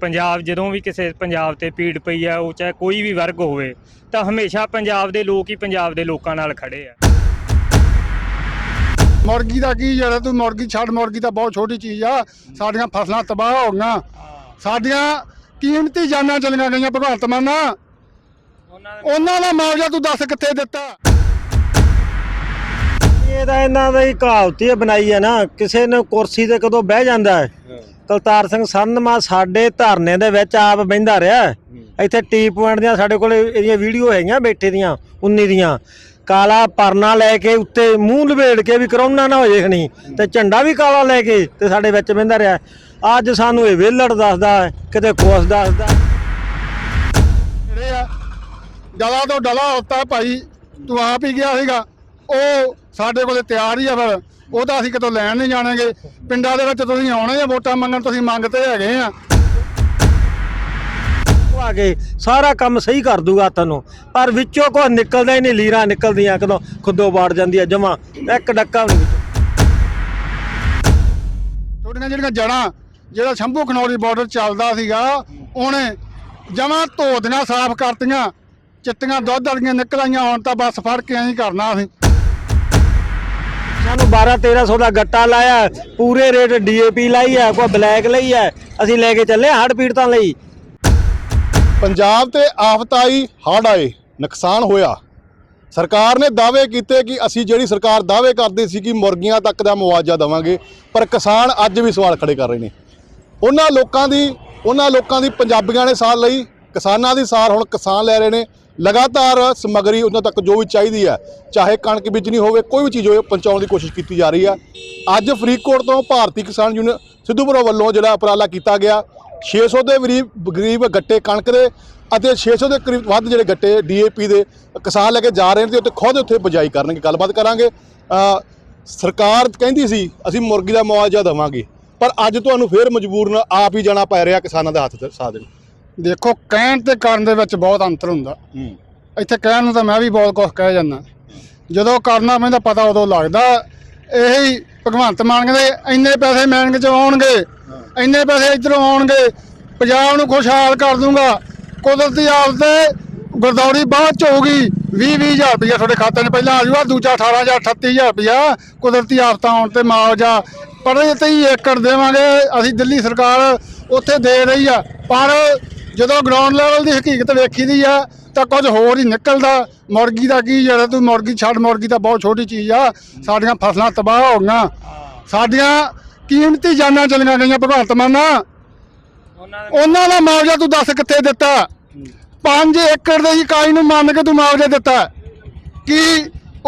ਪੰਜਾਬ ਜਦੋਂ ਵੀ ਕਿਸੇ ਪੰਜਾਬ ਤੇ ਪੀੜ ਪਈ ਆ ਉਹ ਚਾਹੇ ਕੋਈ ਵੀ ਵਰਗ ਹੋਵੇ ਤਾਂ ਹਮੇਸ਼ਾ ਪੰਜਾਬ ਦੇ ਲੋਕ ਹੀ ਪੰਜਾਬ ਦੇ ਲੋਕਾਂ ਨਾਲ ਖੜੇ ਆ। ਮੁਰਗੀ ਦਾ ਕੀ ਜਿਹੜਾ ਤੂੰ ਮੁਰਗੀ ਛੱਡ ਮੁਰਗੀ ਤਾਂ ਬਹੁਤ ਛੋਟੀ ਚੀਜ਼ ਆ। ਸਾਡੀਆਂ ਫਸਲਾਂ ਤਬਾਹ ਹੋ ਗਈਆਂ। ਸਾਡੀਆਂ ਕੀਮਤੀ ਜਾਨਾਂ ਚਲੀਆਂ ਗਈਆਂ ਭਗਵੰਤ ਮਾਨਾ ਉਹਨਾਂ ਦਾ ਮੁਆਵਜ਼ਾ ਤੂੰ ਦੱਸ ਕਿੱਥੇ ਦਿੱਤਾ? ਇਹ ਤਾਂ ਇਹਨਾਂ ਦਾ ਹੀ ਕਹਾਵਤ ਹੀ ਬਣਾਈ ਹੈ ਨਾ। ਕਿਸੇ ਨੇ ਕੁਰਸੀ ਤੇ ਕਦੋਂ ਬਹਿ ਜਾਂਦਾ ਹੈ। ਕਲਤਾਰ ਸਿੰਘ ਸੰਧਮਾ ਸਾਡੇ ਧਰਨੇ ਦੇ ਵਿੱਚ ਆਪ ਬਹਿੰਦਾ ਰਿਹਾ। ਇੱਥੇ ਟੀ ਪੁਆਇੰਟ ਦੀਆਂ ਸਾਡੇ ਕੋਲੇ ਇਹਦੀਆਂ ਵੀਡੀਓ ਹੈਗੀਆਂ ਬੈਠੇ ਦੀਆਂ 19 ਦੀਆਂ। ਕਾਲਾ ਪਰਨਾ ਲੈ ਕੇ ਉੱਤੇ ਮੂੰਹ ਲਵੇੜ ਕੇ ਵੀ ਕਰੋਨਾ ਨਾ ਹੋ ਜੇ ਖਣੀ ਤੇ ਝੰਡਾ ਵੀ ਕਾਲਾ ਲੈ ਕੇ ਤੇ ਸਾਡੇ ਵਿੱਚ ਬਹਿੰਦਾ ਰਿਹਾ। ਅੱਜ ਸਾਨੂੰ ਇਹ ਵੇਲੜ ਦੱਸਦਾ ਕਿਤੇ ਕੋਸ ਦੱਸਦਾ ਜਿਹੜੇ ਆ ਤੋਂ ਡਲਾ ਹੁੰਦਾ ਭਾਈ ਤੂੰ ਆਪ ਹੀ ਗਿਆ ਸੀਗਾ ਉਹ ਸਾਡੇ ਕੋਲੇ ਤਿਆਰ ਹੀ ਆ ਫਿਰ। ਉਹ ਤਾਂ ਅਸੀਂ ਕਿਤੋਂ ਲੈਣ ਨਹੀਂ ਜਾਣਾਂਗੇ। ਪਿੰਡਾਂ ਦੇ ਵਿੱਚ ਤੁਸੀਂ ਆਉਣੇ ਆ ਵੋਟਾਂ ਮੰਗਣ ਤੁਸੀਂ ਮੰਗਤੇ ਹੈਗੇ ਆ। ਆ ਕੇ ਸਾਰਾ ਕੰਮ ਸਹੀ ਕਰ ਦੂਗਾ ਤੈਨੂੰ ਪਰ ਵਿੱਚੋਂ ਕੋਈ ਨਿਕਲਦਾ ਹੀ ਨਹੀਂ ਲੀਰਾਂ ਨਿਕਲਦੀਆਂ ਕਦੋਂ ਖੁੱਦੋ ਬਾੜ ਜਾਂਦੀ ਹੈ ਜਮਾ ਇੱਕ ਡੱਕਾ ਵੀ ਨਹੀਂ ਤੁਹਾਡੀਆਂ ਜਿਹੜੀਆਂ ਜੜਾਂ ਜਿਹੜਾ ਸ਼ੰਭੂ ਖਨੌਰੀ ਬਾਰਡਰ ਚੱਲਦਾ ਸੀਗਾ ਉਹਨੇ ਜਮਾਂ ਧੋਦੀਆਂ ਸਾਫ਼ ਕਰਤੀਆਂ ਚਿੱਟੀਆਂ ਦੁੱਧ ਵਾਲੀਆਂ ਨਿਕਲ ਆਈਆਂ ਹੁਣ ਤਾਂ ਬਸ ਫੜ ਕੇ ਐਂ ਕਰਨਾ ਅਸੀਂ। ਸਾਨੂੰ 12 1300 ਦਾ ਗੱਟਾ ਲਾਇਆ, ਪੂਰੇ ਰੇਟ ਡੀਏਪੀ ਲਾਈ ਹੈ, ਕੋਈ ਬਲੈਕ ਲਈ ਹੈ, ਅਸੀਂ ਲੈ ਕੇ ਚੱਲੇ ਹੜ ਪੀੜਤਾਂ ਲਈ। ਪੰਜਾਬ ਤੇ ਆਫਤ ਆਈ ਹੜ੍ਹ ਆਏ, ਨੁਕਸਾਨ ਹੋਇਆ। ਸਰਕਾਰ ਨੇ ਦਾਅਵੇ ਕੀਤੇ ਕਿ ਅਸੀਂ ਜਿਹੜੀ ਸਰਕਾਰ ਦਾਅਵੇ ਕਰਦੀ ਸੀ ਕਿ ਮੁਰਗੀਆਂ ਤੱਕ ਦਾ ਮੁਆਵਜ਼ਾ ਦੇਵਾਂਗੇ, ਪਰ ਕਿਸਾਨ ਅੱਜ ਵੀ ਸਵਾਲ ਖੜੇ ਕਰ ਰਹੇ ਨੇ। ਉਹਨਾਂ ਲੋਕਾਂ ਦੀ, ਉਹਨਾਂ ਲੋਕਾਂ ਦੀ ਪੰਜਾਬੀਆਂ ਨੇ ਸਾਰ ਲਈ, ਕਿਸਾਨਾਂ ਦੀ ਸਾਰ ਹੁਣ ਕਿਸਾਨ ਲੈ ਰਹੇ ਨੇ। ਲਗਾਤਾਰ ਸਮੱਗਰੀ ਉਹਨਾਂ ਤੱਕ ਜੋ ਵੀ ਚਾਹੀਦੀ ਹੈ, ਚਾਹੇ ਕਣਕ ਬੀਜਣੀ ਹੋਵੇ, ਕੋਈ ਵੀ ਚੀਜ਼ ਹੋਵੇ, ਪਹੁੰਚਾਉਣ ਦੀ ਕੋਸ਼ਿਸ਼ ਕੀਤੀ ਜਾ ਰਹੀ ਹੈ ਅੱਜ ਫਰੀਦਕੋਟ ਤੋਂ ਭਾਰਤੀ ਕਿਸਾਨ ਯੂਨੀਅਨ ਸਿੱਧੂਪੁਰ ਵੱਲੋਂ ਜਿਹੜਾ ਉਪਰਾਲਾ ਕੀਤਾ ਗਿਆ। 600 ਦੇ ਕਰੀਬ ਗਰੀਬ ਗੱਟੇ ਕਣਕ ਦੇ ਅਤੇ 600 ਦੇ ਕਰੀਬ ਵੱਧ ਜਿਹੜੇ ਗੱਟੇ ਡੀਏਪੀ ਦੇ ਕਿਸਾਨ ਲੈ ਕੇ ਜਾ ਰਹੇ ਨੇ, ਤੇ ਉੱਥੇ ਖੁਦ ਉੱਥੇ ਬਜਾਈ ਕਰਨਗੇ, ਗੱਲਬਾਤ ਕਰਾਂਗੇ। ਸਰਕਾਰ ਕਹਿੰਦੀ ਸੀ, ਅਸੀਂ ਮੁਰਗੀ ਦਾ ਮੁਆਵਜ਼ਾ ਦੇਵਾਂਗੇ, ਪਰ ਅੱਜ ਤੁਹਾਨੂੰ ਫੇਰ ਮਜਬੂਰਨ ਆਪ ਹੀ ਜਾਣਾ ਪੈ ਰਿਹਾ ਕਿਸਾਨਾਂ ਦੇ ਹੱਥ ਤੇ ਸਾਥ ਦੇਣ। ਦੇਖੋ ਕਹਿਣ ਤੇ ਕਰਨ ਦੇ ਵਿੱਚ ਬਹੁਤ ਅੰਤਰ ਹੁੰਦਾ। ਇੱਥੇ ਕਹਿਣ ਨੂੰ ਤਾਂ ਮੈਂ ਵੀ ਬਹੁਤ ਕੁਝ ਕਹਿ ਜਾਂਦਾ। ਜਦੋਂ ਕਰਨਾ ਪੈਂਦਾ ਪਤਾ ਉਦੋਂ ਲੱਗਦਾ। ਇਹੀ ਭਗਵੰਤ ਮਾਨ ਕਹਿੰਦੇ ਇੰਨੇ ਪੈਸੇ ਮੈਨਕ ਚ ਆਉਣਗੇ ਇੰਨੇ ਪੈਸੇ ਇਧਰੋਂ ਆਉਣਗੇ ਪੰਜਾਬ ਨੂੰ ਖੁਸ਼ਹਾਲ ਕਰ ਦੂੰਗਾ। ਕੁਦਰਤੀ ਆਫਤ ਤੇ ਗਰਦੌਰੀ ਬਾਅਦ ਚ ਹੋਊਗੀ। 20 20000 ਰੁਪਇਆ ਤੁਹਾਡੇ ਖਾਤੇ 'ਚ ਪਹਿਲਾਂ ਆ ਜਾਊਗਾ ਦੂਜਾ 18000 38000 ਰੁਪਇਆ ਕੁਦਰਤੀ ਆਫਤਾਂ ਆਉਣ ਤੇ ਮੁਆਵਜ਼ਾ। ਪਰ ਇਹ ਤੇ ਹੀ ਏਕੜ ਦੇਵਾਂਗੇ। ਅਸੀਂ ਦਿੱਲੀ ਸਰਕਾਰ ਉੱਥੇ ਦੇ ਰਹੀ ਆ। ਪਰ ਜਦੋਂ ਗਰਾਊਂਡ ਲੈਵਲ ਦੀ ਹਕੀਕਤ ਵੇਖੀਦੀ ਆ ਤਾਂ ਕੁਝ ਹੋਰ ਹੀ ਨਿਕਲਦਾ। ਮੁਰਗੀ ਦਾ ਕੀ ਜਿਹੜਾ ਤੂੰ ਮੁਰਗੀ ਛੱਡ ਮੁਰਗੀ ਤਾਂ ਬਹੁਤ ਛੋਟੀ ਚੀਜ਼ ਆ। ਸਾਡੀਆਂ ਫਸਲਾਂ ਤਬਾਹ ਹੋ ਗਈਆਂ। ਸਾਡੀਆਂ ਕੀਮਤੀ ਜਾਨਾਂ ਚਲੀਆਂ ਗਈਆਂ ਭਗਵੰਤ ਮਾਨਾ ਉਹਨਾਂ ਦਾ ਮੁਆਵਜ਼ਾ ਤੂੰ ਦੱਸ ਕਿੱਥੇ ਦਿੱਤਾ? 5 ਏਕੜ ਦੇ ਇਕਾਈ ਨੂੰ ਮੰਨ ਕੇ ਤੂੰ ਮੁਆਵਜ਼ਾ ਦਿੱਤਾ। ਕੀ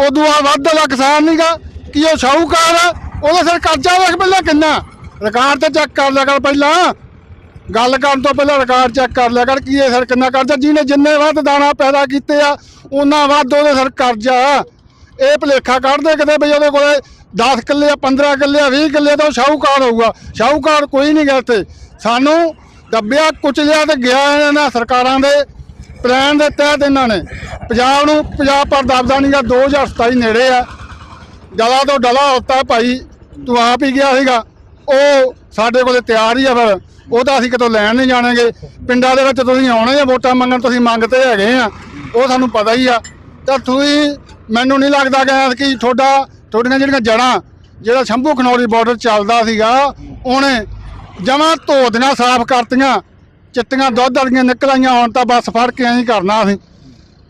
ਉਦੋਂ ਆ ਵੱਧ ਵਾਲਾ ਕਿਸਾਨ ਨਹੀਂਗਾ ਕੀ ਉਹ ਸ਼ਾਹੂਕਾਰ ਉਹਦਾ ਸਿਰ ਕਰਜ਼ਾ ਵੇਖ ਪਹਿਲਾਂ ਕਿੰਨਾ? ਰਿਕਾਰਡ ਤੇ ਚੈੱਕ ਕਰ ਲਿਆ ਕਰ ਪਹਿਲਾਂ। ਗੱਲ ਕਰਨ ਤੋਂ ਪਹਿਲਾਂ ਰਿਕਾਰਡ ਚੈੱਕ ਕਰ ਲਿਆ ਕਰ ਕੀ ਇਹ ਸਰ ਕਿੰਨਾ ਕਰਜ਼ਾ ਜਿਹਨੇ ਜਿੰਨੇ ਵੱਧ ਦਾਣਾ ਪੈਦਾ ਕੀਤੇ ਆ, ਉਹਨਾਂ ਵੱਧ ਉਹਦੇ ਸਰ ਕਰਜ਼ਾ ਇਹ ਭਲੇਖਾ ਕੱਢਦੇ ਕਿਤੇ ਵੀ ਉਹਦੇ ਕੋਲੇ 10 ਕਿੱਲੇ ਆ 15 ਕਿੱਲੇ ਆ 20 ਕਿੱਲੇ ਤਾਂ ਸ਼ਾਹੂਕਾਰ ਹੋਊਗਾ। ਸ਼ਾਹੂਕਾਰ ਕੋਈ ਨਹੀਂ ਗਿਆ ਇੱਥੇ। ਸਾਨੂੰ ਦੱਬਿਆ, ਕੁਚਲਿਆ ਤੇ ਗਿਆ ਇਹਨਾਂ ਸਰਕਾਰਾਂ ਦੇ ਪਲਾਨ ਦੇ ਤਹਿਤ ਇਹਨਾਂ ਨੇ। ਪੰਜਾਬ ਨੂੰ, ਪੰਜਾਬ ਪਰ ਦਬਦਾ ਨਹੀਂ ਗਾ 2027 ਨੇੜੇ ਆ। ਡਲਾ ਤੋਂ ਡਲਾ ਹੁੰਦਾ ਭਾਈ, ਤੂੰ ਆਪ ਹੀ ਗਿਆ ਸੀਗਾ। ਉਹ ਸਾਡੇ ਕੋਲੇ ਤਿਆਰ ਹੀ ਆ ਫਿਰ। ਉਹ ਤਾਂ ਅਸੀਂ ਕਿਤੋਂ ਲੈਣ ਨਹੀਂ ਜਾਣਾਂਗੇ। ਪਿੰਡਾਂ ਦੇ ਵਿੱਚ ਤੁਸੀਂ ਆਉਣੇ ਆ, ਵੋਟਾਂ ਮੰਗਣ ਤੁਸੀਂ ਮੰਗਤੇ ਹੈਗੇ ਆ। ਉਹ ਸਾਨੂੰ ਪਤਾ ਹੀ ਆ। ਤਾਂ ਤੁਸੀਂ, ਮੈਨੂੰ ਨਹੀਂ ਲੱਗਦਾ ਕਿ ਕਿ ਤੁਹਾਡਾ, ਤੁਹਾਡੀਆਂ ਜਿਹੜੀਆਂ ਜੜਾਂ, ਜਿਹੜਾ ਸ਼ੰਭੂ ਖਨੌਰੀ ਬਾਰਡਰ ਚੱਲਦਾ ਸੀਗਾ, ਉਹਨੇ ਜਮਾਂ ਧੋਦੀਆਂ ਸਾਫ਼ ਕਰਤੀਆਂ। ਚਿੱਟੀਆਂ ਦੁੱਧ ਵਾਲੀਆਂ ਨਿਕਲ ਆਈਆਂ ਹੁਣ ਤਾਂ ਬਸ ਫੜ ਕੇ ਐਂ ਕਰਨਾ ਅਸੀਂ।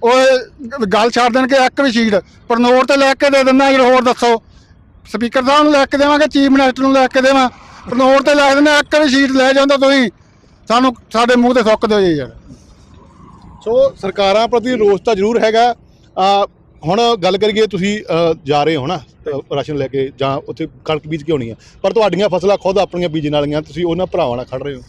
ਉਹ ਗੱਲ ਛੱਡ ਦੇਣ ਕਿ ਇੱਕ ਵੀ ਸ਼ੀਟ ਪਰਨੋਰ ਤੇ ਲੈ ਕੇ ਦੇ ਦਿੰਦਾ ਜੀ ਹੋਰ ਦੱਸੋ। ਸਪੀਕਰ ਸਾਹਿਬ ਨੂੰ ਲੈ ਕੇ ਦੇਵਾਂਗੇ, ਚੀਫ ਮਿਨਿਸਟਰ ਨੂੰ ਲੈ ਕੇ ਦੇਵਾਂ। ਪਰਨੋਰ ਤੇ ਲੈ ਦਿੰਦਾ ਇੱਕ ਵੀ ਸ਼ੀਟ ਲੈ ਜਾਂਦਾ ਤੁਸੀਂ। ਸਾਨੂੰ ਸਾਡੇ ਮੂੰਹ ਤੇ ਸੁੱਕ ਦਿਓ ਜੀ ਯਾਰ। ਸੋ ਸਰਕਾਰਾਂ ਪ੍ਰਤੀ ਰੋਸ ਤਾਂ ਜ਼ਰੂਰ ਹੈਗਾ। ਅ, ਹੁਣ ਗੱਲ ਕਰੀਏ ਤੁਸੀਂ ਜਾ ਰਹੇ ਹੋ ਨਾ ਰਾਸ਼ਨ ਲੈ ਕੇ ਜਾਂ ਉੱਥੇ ਕਣਕ ਬੀਜ ਕੇ ਆਉਣੀ ਆ। ਪਰ ਤੁਹਾਡੀਆਂ ਫਸਲਾਂ ਖੁਦ ਆਪਣੀਆਂ ਬੀਜਣ ਵਾਲੀਆਂ ਤੁਸੀਂ ਉਹਨਾਂ ਭਰਾਵਾਂ ਨਾਲ ਖੜ ਰਹੇ ਹੋ।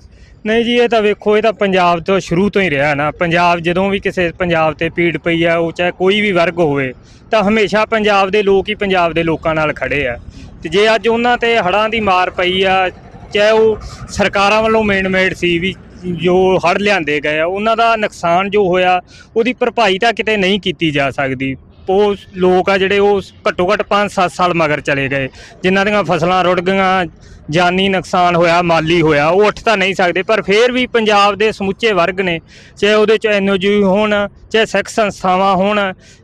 ਨਹੀਂ ਜੀ ਇਹ ਤਾਂ ਵੇਖੋ ਇਹ ਤਾਂ ਪੰਜਾਬ ਤੋਂ ਸ਼ੁਰੂ ਤੋਂ ਹੀ ਰਿਹਾ ਨਾ। ਪੰਜਾਬ ਜਦੋਂ ਵੀ ਕਿਸੇ ਪੰਜਾਬ ਤੇ ਪੀੜ ਪਈ ਆ ਉਹ ਚਾਹੇ ਕੋਈ ਵੀ ਵਰਗ ਹੋਵੇ ਤਾਂ ਹਮੇਸ਼ਾ ਪੰਜਾਬ ਦੇ ਲੋਕ ਹੀ ਪੰਜਾਬ ਦੇ ਲੋਕਾਂ ਨਾਲ ਖੜੇ ਆ। ਤੇ ਜੇ ਅੱਜ ਉਹਨਾਂ ਤੇ ਹੜਾਂ ਦੀ ਮਾਰ ਪਈ ਆ, ਚਾਹੇ ਉਹ ਸਰਕਾਰਾਂ ਵੱਲੋਂ ਮੇਨ ਮੇਡ ਸੀ ਵੀ ਜੋ ਹੜ ਲਿਆਂਦੇ ਗਏ ਆ, ਉਹਨਾਂ ਦਾ ਨੁਕਸਾਨ ਜੋ ਹੋਇਆ, ਉਹਦੀ ਭਰਪਾਈ ਤਾਂ ਕਿਤੇ ਨਹੀਂ ਕੀਤੀ ਜਾ ਸਕਦੀ। ਉਹ ਲੋਕ ਆ ਜਿਹੜੇ ਉਹ ਘੱਟੋ ਘੱਟ 5-7 ਸਾਲ ਮਗਰ ਚਲੇ ਗਏ, ਜਿਨ੍ਹਾਂ ਦੀਆਂ ਫਸਲਾਂ ਰੁੜ ਗਈਆਂ ਜਾਨੀ ਨੁਕਸਾਨ ਹੋਇਆ, ਮਾਲੀ ਹੋਇਆ, ਉਹ ਉੱਠ ਤਾਂ ਨਹੀਂ ਸਕਦੇ, ਪਰ ਫਿਰ ਵੀ ਪੰਜਾਬ ਦੇ ਸਮੁੱਚੇ ਵਰਗ ਨੇ, ਚਾਹੇ ਉਹਦੇ ਚ ਐਨਓਜੀ ਹੋਣ, ਚਾਹੇ ਸਿੱਖ ਸੰਸਥਾਵਾਂ ਹੋਣ,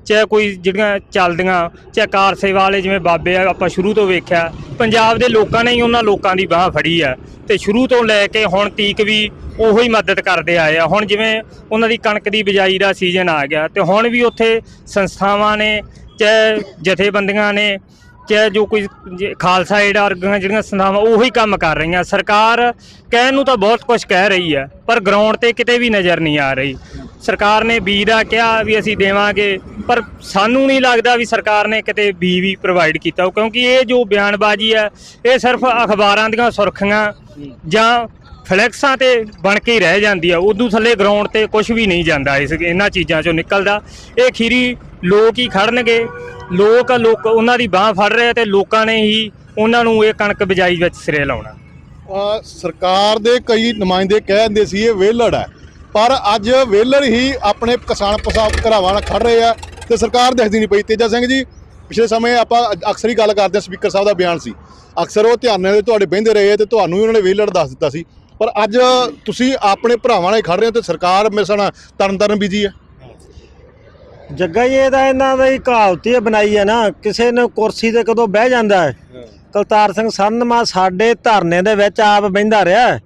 ਚਾਹੇ ਕੋਈ ਜਿਹੜੀਆਂ ਚੱਲਦੀਆਂ, ਚਾਹੇ ਕਾਰ ਸੇਵਾ ਵਾਲੇ ਜਿਵੇਂ ਬਾਬੇ ਆ, ਆਪਾਂ ਸ਼ੁਰੂ ਤੋਂ ਵੇਖਿਆ, ਪੰਜਾਬ ਦੇ ਲੋਕਾਂ ਨੇ ਹੀ ਉਹਨਾਂ ਲੋਕਾਂ ਦੀ ਬਾਹ ਫੜੀ ਆ, ਤੇ ਸ਼ੁਰੂ ਤੋਂ ਲੈ ਕੇ ਹੁਣ ਤੀਕ ਵੀ ਉਹੋ ਹੀ ਮਦਦ ਕਰਦੇ ਆਏ ਆ। ਹੁਣ ਜਿਵੇਂ ਉਹਨਾਂ ਦੀ ਕਣਕ ਦੀ ਬਿਜਾਈ ਦਾ ਸੀਜ਼ਨ ਆ ਗਿਆ, ਤੇ ਹੁਣ ਵੀ ਉੱਥੇ ਸੰਸਥਾਵਾਂ ਨੇ, ਚਾਹੇ ਜਥੇਬੰਦੀਆਂ ਨੇ ਚਾਹੇ ਜੋ ਕੋਈ ਜੇ ਖਾਲਸਾ ਏਡ ਵਰਗੀਆਂ ਜਿਹੜੀਆਂ ਸੰਸਥਾਵਾਂ ਉਹੀ ਕੰਮ ਕਰ ਰਹੀਆਂ। ਸਰਕਾਰ ਕਹਿਣ ਨੂੰ ਤਾਂ ਬਹੁਤ ਕੁਝ ਕਹਿ ਰਹੀ ਹੈ ਪਰ ਗਰਾਊਂਡ ਤੇ ਕਿਤੇ ਵੀ ਨਜ਼ਰ ਨਹੀਂ ਆ ਰਹੀ। ਸਰਕਾਰ ਨੇ ਬੀ ਦਾ ਕਿਹਾ ਵੀ ਅਸੀਂ ਦੇਵਾਂਗੇ ਪਰ ਸਾਨੂੰ ਨਹੀਂ ਲੱਗਦਾ ਵੀ ਸਰਕਾਰ ਨੇ ਕਿਤੇ ਬੀ ਵੀ ਪ੍ਰੋਵਾਈਡ ਕੀਤਾ ਹੋਊ, ਕਿਉਂਕਿ ਇਹ ਜੋ ਬਿਆਨਬਾਜ਼ੀ ਹੈ ਇਹ ਸਿਰਫ ਅਖਬਾਰਾਂ ਦੀਆਂ ਸੁਰਖੀਆਂ ਜਾਂ ਫਲੈਕਸਾਂ ਤੇ ਬਣ ਕੇ ਹੀ ਰਹਿ ਜਾਂਦੀ ਆ, ਉਦੋਂ ਥੱਲੇ ਗਰਾਊਂਡ ਤੇ ਕੁਝ ਵੀ ਨਹੀਂ ਜਾਂਦਾ ਇਸ, ਇਹਨਾਂ ਚੀਜ਼ਾਂ ਚੋਂ ਨਿਕਲਦਾ। ਇਹ ਖੀਰੀ ਲੋਕ ਹੀ ਖੜਨਗੇ, ਲੋਕ ਲੋਕ ਉਹਨਾਂ ਦੀ ਬਾਹ ਫੜ ਰਹੇ ਆ ਤੇ ਲੋਕਾਂ ਨੇ ਹੀ ਉਹਨਾਂ ਨੂੰ ਇਹ ਕਣਕ ਬਿਜਾਈ ਵਿੱਚ ਸਿਰੇ ਲਾਉਣਾ। ਸਰਕਾਰ ਦੇ ਕਈ ਨੁਮਾਇੰਦੇ ਕਹਿੰਦੇ ਸੀ ਇਹ ਵੇਲੜ ਹੈ ਪਰ ਅੱਜ ਵੇਲੜ ਹੀ ਆਪਣੇ ਕਿਸਾਨ ਪਸਾਬ ਘਰਾਵਾਂ ਨਾਲ ਖੜ ਰਹੇ ਆ ਤੇ ਸਰਕਾਰ ਦੇਖਦੀ ਨਹੀਂ ਪਈ। ਤੇਜਾ ਸਿੰਘ ਜੀ, ਪਿਛਲੇ ਸਮੇਂ ਆਪਾਂ ਅਕਸਰ ਹੀ ਗੱਲ ਕਰਦੇ ਹਾਂ ਸਪੀਕਰ ਸਾਹਿਬ ਦਾ ਬਿਆਨ ਸੀ। ਅਕਸਰ ਉਹ ਧਿਆਨ ਨਾਲ ਤੁਹਾਡੇ ਬਹਿੰਦੇ ਰਹੇ ਤੇ ਤੁਹਾਨੂੰ ਵੀ ਉਹਨਾਂ ਨੇ ਵੇਲੜ ਦੱਸ ਦਿੱਤਾ ਸੀ। ਪਰ ਅੱਜ ਤੁਸੀਂ ਆਪਣੇ ਭਰਾਵਾਂ ਨਾਲ ਖੜ ਰਹੇ ਹੋ ਤੇ ਸਰਕਾਰ ਮੇਰੇ ਸਾਨਾ ਤਰਨ ਤਰਨ ਬੀਜੀ ਹੈ। ਜੱਗਾ ਜੀ ਇਹ ਤਾਂ ਇਹਨਾਂ ਦਾ ਹੀ ਕਹਾਵਤ ਹੀ ਬਣਾਈ ਹੈ ਨਾ। ਕਿਸੇ ਨੇ ਕੁਰਸੀ ਤੇ ਕਦੋਂ ਬਹਿ ਜਾਂਦਾ ਹੈ। ਕਲਤਾਰ ਸਿੰਘ ਸੰਧਮਾ ਸਾਡੇ ਧਰਨੇ ਦੇ ਵਿੱਚ ਆਪ ਬਹਿੰਦਾ ਰਿਹਾ।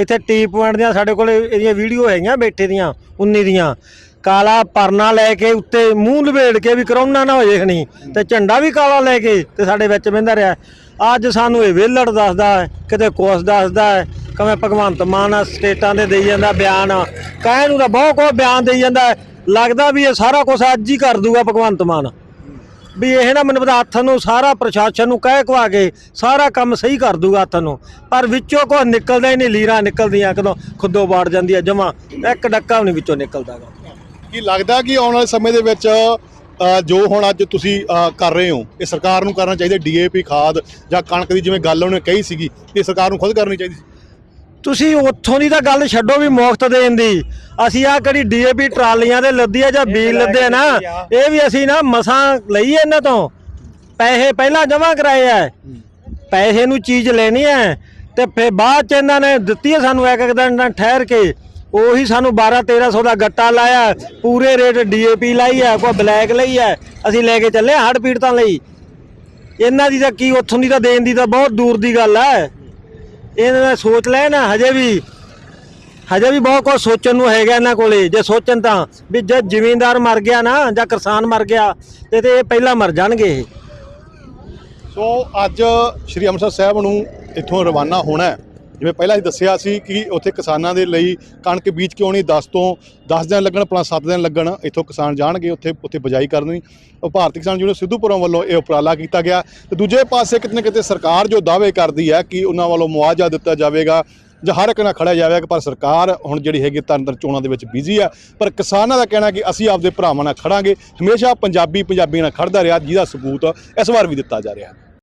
ਇੱਥੇ ਟੀ ਪੁਆਇੰਟ ਦੀਆਂ ਸਾਡੇ ਕੋਲ ਇਹਦੀਆਂ ਵੀਡੀਓ ਹੈਗੀਆਂ ਬੈਠੇ ਦੀਆਂ 19 ਦੀਆਂ। ਕਾਲਾ ਪਰਨਾ ਲੈ ਕੇ ਉੱਤੇ ਮੂੰਹ ਲਵੇੜ ਕੇ ਵੀ ਕਰੋਨਾ ਨਾ ਹੋ ਜੇ ਖਣੀ ਤੇ ਝੰਡਾ ਵੀ ਕਾਲਾ ਲੈ ਕੇ ਤੇ ਸਾਡੇ ਵਿੱਚ ਬਹਿੰਦਾ ਰਿਹਾ ਅੱਜ ਸਾਨੂੰ ਇਹ ਵੇਲੜ ਦੱਸਦਾ ਹੈ, ਕਿਤੇ ਕੋਸ ਦੱਸਦਾ ਹੈ, ਕਿਵੇਂ ਭਗਵੰਤ ਮਾਨ ਸਟੇਟਾਂ ਦੇ ਦੇਈ ਜਾਂਦਾ ਬਿਆਨ। ਕਹਿਣ ਨੂੰ ਤਾਂ ਬਹੁਤ ਕੁਝ ਬਿਆਨ ਦੇਈ ਜਾਂਦਾ ਲੱਗਦਾ ਵੀ ਇਹ ਸਾਰਾ ਕੁਝ ਅੱਜ ਹੀ ਕਰ ਦੂਗਾ ਭਗਵੰਤ ਮਾਨ। ਵੀ ਇਹ ਨਾ ਮੈਨੂੰ ਪਤਾ ਹੱਥ ਨੂੰ ਸਾਰਾ ਪ੍ਰਸ਼ਾਸਨ ਨੂੰ ਕਹਿ ਕਵਾ ਕੇ ਸਾਰਾ ਕੰਮ ਸਹੀ ਕਰ ਦੂਗਾ ਹੱਥ ਨੂੰ। ਪਰ ਵਿੱਚੋਂ ਕੁਛ ਨਿਕਲਦਾ ਹੀ ਨਹੀਂ, ਲੀਰਾਂ ਨਿਕਲਦੀਆਂ, ਕਦੋਂ ਖੁੱਦੋ ਬਾੜ ਜਾਂਦੀ ਹੈ ਜਮਾ। ਇੱਕ ਡੱਕਾ ਵੀ ਨਹੀਂ ਵਿੱਚੋਂ ਨਿਕਲਦਾਗਾ ਕੀ ਲੱਗਦਾ ਕਿ ਆਉਣ ਵਾਲੇ ਸਮੇਂ ਦੇ ਵਿੱਚ ਜੋ ਹੁਣ ਅੱਜ ਤੁਸੀਂ ਕਰ ਰਹੇ ਹੋ ਇਹ ਸਰਕਾਰ ਨੂੰ ਕਰਨਾ ਚਾਹੀਦਾ ਡੀਏਪੀ ਖਾਦ ਜਾਂ ਕਣਕ ਦੀ ਜਿਵੇਂ ਗੱਲ ਉਹਨੇ ਕਹੀ ਸੀਗੀ ਇਹ ਸਰਕਾਰ ਨੂੰ ਖੁਦ ਕਰਨੀ ਚਾਹੀਦੀ ਸੀ। ਤੁਸੀਂ ਉੱਥੋਂ ਦੀ ਤਾਂ ਗੱਲ ਛੱਡੋ ਵੀ ਮੁਫਤ ਦੇਣ ਦੀ। ਅਸੀਂ ਆ ਕਿਹੜੀ ਡੀਏਪੀ ਟਰਾਲੀਆਂ ਦੇ ਲੱਦੀ ਆ ਜਾਂ ਬੀਜ ਲੱਦੇ ਆ ਨਾ ਇਹ ਵੀ ਅਸੀਂ ਨਾ ਮਸਾਂ ਲਈ ਇਹਨਾਂ ਤੋਂ। ਪੈਸੇ ਪਹਿਲਾਂ ਜਮ੍ਹਾਂ ਕਰਾਏ ਆ। ਪੈਸੇ ਨੂੰ ਚੀਜ਼ ਲੈਣੀ ਹੈ ਤੇ ਫਿਰ ਬਾਅਦ ਚ ਇਹਨਾਂ ਨੇ ਦਿੱਤੀ ਹੈ ਸਾਨੂੰ ਇੱਕ ਇੱਕ ਦਿਨ ਠਹਿਰ ਕੇ। ਉਹੀ ਸਾਨੂੰ 12 1300 ਦਾ ਗੱਟਾ ਲਾਇਆ, ਪੂਰੇ ਰੇਟ ਡੀਏਪੀ ਲਾਈ ਹੈ ਕੋਈ ਬਲੈਕ ਲਈ ਹੈ ਅਸੀਂ ਲੈ ਕੇ ਚੱਲੇ ਹੜ ਪੀੜਤਾਂ ਲਈ। ਇਹਨਾਂ ਦੀ ਤਾਂ ਕੀ, ਉੱਥੋਂ ਦੀ ਤਾਂ ਦੇਣ ਦੀ ਤਾਂ ਬਹੁਤ ਦੂਰ ਦੀ ਗੱਲ ਹੈ ਇਹਨਾਂ ਦਾ ਸੋਚ ਲੈ ਨਾ, ਹਜੇ ਵੀ ਹਜੇ ਵੀ ਬਹੁਤ ਕੁਝ ਸੋਚਣ ਨੂੰ ਹੈਗਾ ਇਹਨਾਂ ਕੋਲੇ, ਜੇ ਸੋਚਣ ਤਾਂ, ਵੀ ਜੇ ਜ਼ਿਮੀਂਦਾਰ ਮਰ ਗਿਆ ਨਾ, ਜਾਂ ਕਿਸਾਨ ਮਰ ਗਿਆ, ਤੇ ਤੇ ਇਹ ਪਹਿਲਾਂ ਮਰ ਜਾਣਗੇ ਇਹ। ਸੋ ਅੱਜ ਸ਼੍ਰੀ ਅੰਮ੍ਰਿਤਸਰ ਸਾਹਿਬ ਨੂੰ ਇੱਥੋਂ ਰਵਾਨਾ ਹੋਣਾ ਹੈ। ਜਿਵੇਂ ਪਹਿਲਾਂ ਹੀ ਦੱਸਿਆ ਸੀ ਕਿ ਉੱਥੇ ਕਿਸਾਨਾਂ ਦੇ ਲਈ ਕਣਕ ਬੀਜ ਕੇ ਆਉਣੀ 10 ਤੋਂ 10 ਦਿਨ ਲੱਗਣ ਪਲਾ 7 ਦਿਨ ਲੱਗਣ, ਇੱਥੋਂ ਕਿਸਾਨ ਜਾਣਗੇ, ਉੱਥੇ ਉੱਥੇ ਬਜਾਈ ਕਰਨੀ। ਉਹ ਭਾਰਤੀ ਕਿਸਾਨ ਯੂਨੀਅਨ ਸਿੱਧੂਪੁరం ਵੱਲੋਂ ਇਹ ਉਪਰਾਲਾ ਕੀਤਾ ਗਿਆ। ਤੇ ਦੂਜੇ ਪਾਸੇ ਕਿਤੇ ਨਾ ਕਿਤੇ ਸਰਕਾਰ ਜੋ ਦਾਅਵੇ ਕਰਦੀ ਹੈ ਕਿ ਉਹਨਾਂ ਵੱਲੋਂ ਮੁਆਵਜ਼ਾ ਦਿੱਤਾ ਜਾਵੇਗਾ ਜਾਂ ਹਰ ਇੱਕ ਨਾਲ ਖੜਾ ਜਾਵੇਗਾ, ਪਰ ਸਰਕਾਰ ਹੁਣ ਜਿਹੜੀ ਹੈਗੀ ਤਰਨਤਰ ਚੋਣਾਂ ਦੇ ਵਿੱਚ ਬਿਜ਼ੀ ਆ। ਪਰ ਕਿਸਾਨਾਂ ਦਾ ਕਹਿਣਾ ਕਿ ਅਸੀਂ ਆਪਦੇ ਭਰਾਵਾਂ ਨਾਲ ਖੜਾਂਗੇ। ਹਮੇਸ਼ਾ ਪੰਜਾਬੀ ਪੰਜਾਬੀ ਨਾਲ ਖੜਦਾ ਰਿਹਾ, ਜਿਹਦਾ ਸਬੂਤ ਇਸ ਵਾਰ ਵੀ ਦਿੱਤਾ ਜਾ ਰਿਹਾ। ਹੈ